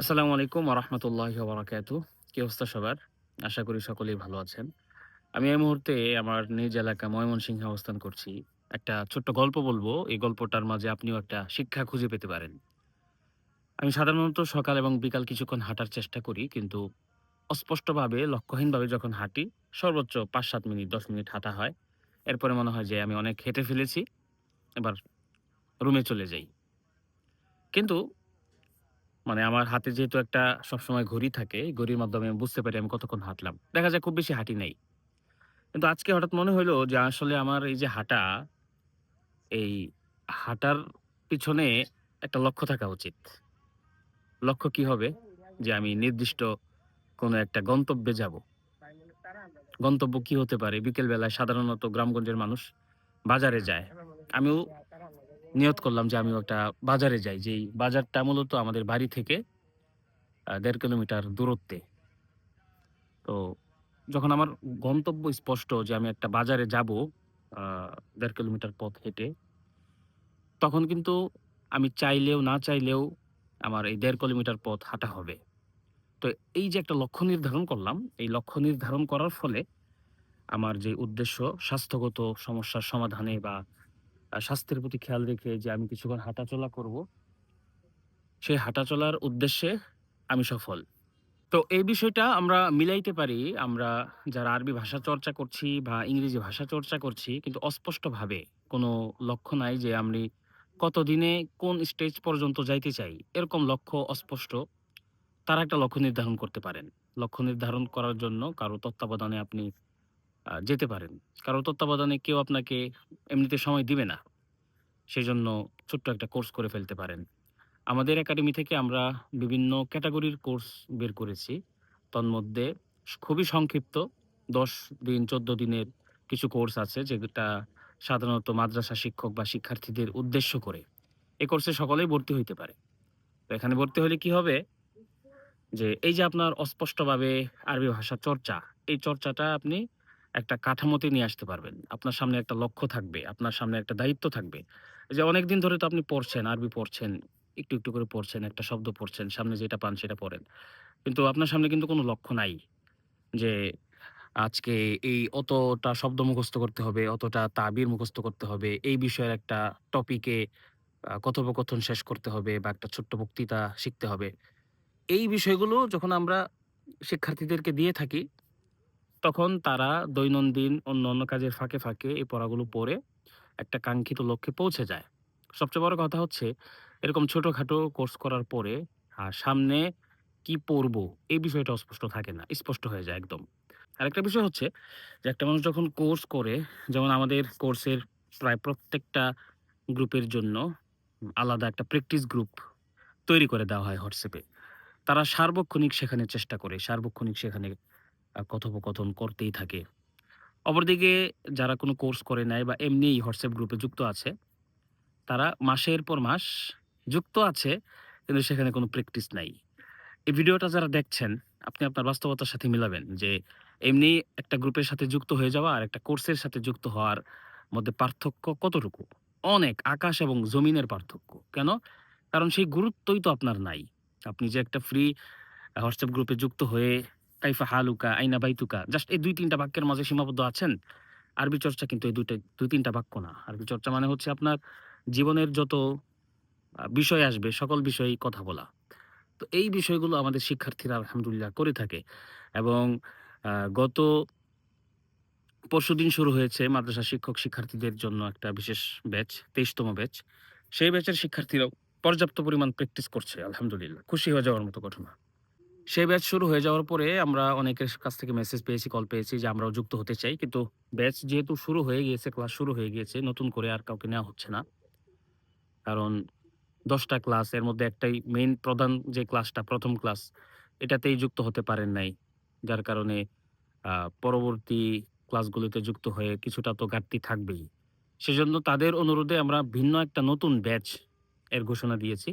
আসসালামু আলাইকুম রহমতুল্লাহ বারাকাতু কি অবস্থা সবার? আশা করি সকলেই ভালো আছেন। আমি এই মুহূর্তে আমার নিজ এলাকা ময়মনসিংহে অবস্থান করছি। একটা ছোট্ট গল্প বলব। এই গল্পটার মাঝে আপনিও একটা শিক্ষা খুঁজে পেতে পারেন। আমি সাধারণত সকাল এবং বিকাল কিছুক্ষণ হাঁটার চেষ্টা করি, কিন্তু অস্পষ্টভাবে, লক্ষ্যহীনভাবে যখন হাঁটি, সর্বোচ্চ পাঁচ সাত মিনিট, দশ মিনিট হাঁটা হয়। এরপরে মনে হয় যে আমি অনেক হেঁটে ফেলেছি। এবার রুমে চলে যাই। কিন্তু মানে আমার হাতে যেহেতু একটা সবসময় ঘড়ি থাকে, ঘড়ির মাধ্যমে আমি বুঝতে পারি আমি কতক্ষণ হাঁটলাম। দেখা যায় খুব বেশি হাঁটি নাই। কিন্তু আজকে হঠাৎ মনে হইল যে আসলে আমার এই যে হাঁটা, এই হাঁটার পিছনে একটা লক্ষ্য থাকা উচিত। লক্ষ্য কি হবে? যে আমি নির্দিষ্ট কোনো একটা গন্তব্যে যাব গন্তব্য কি হতে পারে? বিকেলবেলায় সাধারণত গ্রামগঞ্জের মানুষ বাজারে যায়। আমিও নিয়ত করলাম যে আমি একটা বাজারে যাই। যেই বাজারটা মূলত আমাদের বাড়ি থেকে দেড় কিলোমিটার দূরত্বে। তো যখন আমার গন্তব্য স্পষ্ট যে আমি একটা বাজারে যাব দেড় কিলোমিটার পথ হেঁটে, তখন কিন্তু আমি চাইলেও না চাইলেও আমার এই দেড় কিলোমিটার পথ হাঁটা হবে। তো এই যে একটা লক্ষ্য নির্ধারণ করলাম, এই লক্ষ্য নির্ধারণ করার ফলে আমার যে উদ্দেশ্য স্বাস্থ্যগত সমস্যার সমাধানে বা স্বাস্থ্যের প্রতি খেয়াল রেখে যে আমি কিছুক্ষণ হাঁটাচলা করব, সেই হাঁটাচলার উদ্দেশ্যে আমি সফল। তো এই বিষয়টা আমরা মিলাইতে পারি আমরা যারা আরবি ভাষা চর্চা করছি বা ইংরেজি ভাষা চর্চা করছি কিন্তু অস্পষ্টভাবে কোনো লক্ষ্য নাই যে আমি কতদিনে কোন স্টেজ পর্যন্ত যাইতে চাই এরকম লক্ষ্য অস্পষ্ট তারা একটা লক্ষ্য নির্ধারণ করতে পারেন লক্ষ্য নির্ধারণ করার জন্য কারও তত্ত্বাবধানে আপনি যেতে পারেন কারও তত্ত্বাবধানে কেউ আপনাকে এমনিতে সময় দিবে না সেই জন্য ছোট্ট একটা কোর্স করে ফেলতে পারেন আমাদের একাডেমি থেকে আমরা বিভিন্ন ক্যাটাগরির কোর্স বের করেছি। তন্মধ্যে খুবই সংক্ষিপ্ত ১০ দিন ১৪ দিনের কিছু কোর্স আছে যেটা সাধারণত মাদ্রাসা শিক্ষক বা শিক্ষার্থীদের উদ্দেশ্য করে। এ কোর্সে সকলেই ভর্তি হইতে পারে। তো এখানে ভর্তি হলে কি হবে? যে এই যে আপনার অস্পষ্টভাবে আরবি ভাষা চর্চা, এই চর্চাটা আপনি একটা কাঠামোতে নিয়ে আসতে পারবেন। আপনার সামনে একটা লক্ষ্য থাকবে, আপনার সামনে একটা দায়িত্ব থাকবে। যে অনেক দিন ধরে তো আপনি পড়ছেন, আরবি পড়ছেন, একটু, একটু করে পড়ছেন, একটা শব্দ পড়ছেন, সামনে যেটা পান সেটা পড়েন। কিন্তু আপনার সামনে কিন্তু কোনো লক্ষ্য নাই। যে আজকে এই অতটা শব্দ মুখস্থ করতে হবে, অতটা তাবির মুখস্থ করতে হবে, এই বিষয়ের একটা টপিকে কথোপকথন শেষ করতে হবে বা একটা ছোট্ট বক্তৃতা শিখতে হবে। এই বিষয়গুলো যখন আমরা শিক্ষার্থীদেরকে দিয়ে থাকি, তখন তারা দৈনন্দিন অন্য অন্য কাজের ফাঁকে, ফাঁকে এই পড়াগুলো পড়ে একটা কাঙ্ক্ষিত লক্ষ্যে পৌঁছে যায়। সবচেয়ে বড় কথা হচ্ছে এরকম ছোটোখাটো কোর্স করার পরে আর সামনে কি পড়ব এই বিষয়টা অস্পষ্ট থাকে না। স্পষ্ট হয়ে যায় একদম। আরেকটা বিষয় হচ্ছে যে একটা মানুষ যখন কোর্স করে যেমন আমাদের কোর্সের প্রায় প্রত্যেকটা গ্রুপের জন্য আলাদা একটা প্র্যাকটিস গ্রুপ তৈরি করে দেওয়া হয় হোয়াটসঅ্যাপে তারা সার্বক্ষণিক সেখানে চেষ্টা করে। সার্বক্ষণিক সেখানে কথোপকথন করতেই থাকে। অপরদিকে যারা কোনো কোর্স করে নাই বা এমনিই হোয়াটসঅ্যাপ গ্রুপে যুক্ত আছে, তারা মাসের পর মাস যুক্ত আছে কিন্তু সেখানে কোনো প্র্যাকটিস নাই। এই ভিডিওটা যারা দেখছেন, আপনি আপনার বাস্তবতার সাথে মিলাবেন যে এমনি একটা গ্রুপের সাথে যুক্ত হয়ে যাওয়া আর একটা কোর্সের সাথে যুক্ত হওয়ার মধ্যে পার্থক্য কতটুকু? অনেক আকাশ এবং জমিনের পার্থক্য। কেন? কারণ সেই গুরুত্বই তো আপনার নাই। আপনি যে একটা ফ্রি হোয়াটসঅ্যাপ গ্রুপে যুক্ত হয়ে কাইফা হালুকা, আইনা বাইতুকা জাস্ট এই দুই তিনটা বাক্যের মাঝে সীমাবদ্ধ আছেন। আরবি চর্চা কিন্তু এই ২ দুই ২-৩ বাক্য না। আরবি চর্চা মানে হচ্ছে আপনার জীবনের যত বিষয় আসবে সকল বিষয়েই কথা বলা। তো এই বিষয়গুলো আমাদের শিক্ষার্থীরা আলহামদুলিল্লাহ করে থাকে এবং গত পরশুদিন শুরু হয়েছে মাদ্রাসা শিক্ষক শিক্ষার্থীদের জন্য একটা বিশেষ ব্যাচ, তেইশতম ব্যাচ। সেই ব্যাচের শিক্ষার্থীরাও পর্যাপ্ত পরিমাণ প্র্যাকটিস করছে আলহামদুলিল্লাহ। খুশি হয়ে যাওয়ার মতো ঘটনা। সেই ব্যাচ শুরু হয়ে যাওয়ার পরে আমরা অনেকের কাছ থেকে মেসেজ পেয়েছি, কল পেয়েছি যে আমরাও যুক্ত হতে চাই। কিন্তু ব্যাচ যেহেতু শুরু হয়ে গিয়েছে, ক্লাস শুরু হয়ে গিয়েছে, নতুন করে আর কাউকে নেওয়া হচ্ছে না। কারণ দশটা ক্লাস এর মধ্যে একটাই মেইন প্রধান যে ক্লাসটা প্রথম ক্লাস এটাতেই যুক্ত হতে পারেন নাই। যার কারণে পরবর্তী ক্লাসগুলোতে যুক্ত হয়ে কিছুটা তো ঘাটতি থাকবেই। সেজন্য তাদের অনুরোধে আমরা ভিন্ন একটা নতুন ব্যাচ এর ঘোষণা দিয়েছি।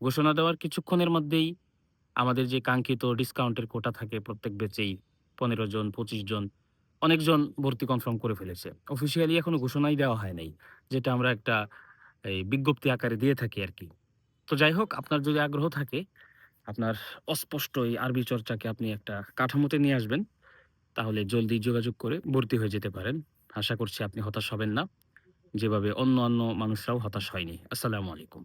ঘোষণা দেওয়ার কিছুক্ষণের মধ্যেই আমাদের যে কাঙ্ক্ষিত ডিসকাউন্টের কোটা থাকে প্রত্যেক ব্যাচেই ১৫ জন, ২৫ জন, অনেকজন ভর্তি কনফার্ম করে ফেলেছে। অফিসিয়ালি এখনও ঘোষণাই দেওয়া হয় নাই। যেটা আমরা একটা এই বিজ্ঞপ্তি আকারে দিয়ে থাকি আর কি তো যাই হোক আপনার যদি আগ্রহ থাকে আপনার অস্পষ্ট এই আরবি চর্চাকে আপনি একটা কাঠামোতে নিয়ে আসবেন। তাহলে জলদি যোগাযোগ করে ভর্তি হয়ে যেতে পারেন। আশা করছি আপনি হতাশ হবেন না। যেভাবে অন্য অন্য মানুষরাও হতাশ হয়নি। আসসালামু আলাইকুম।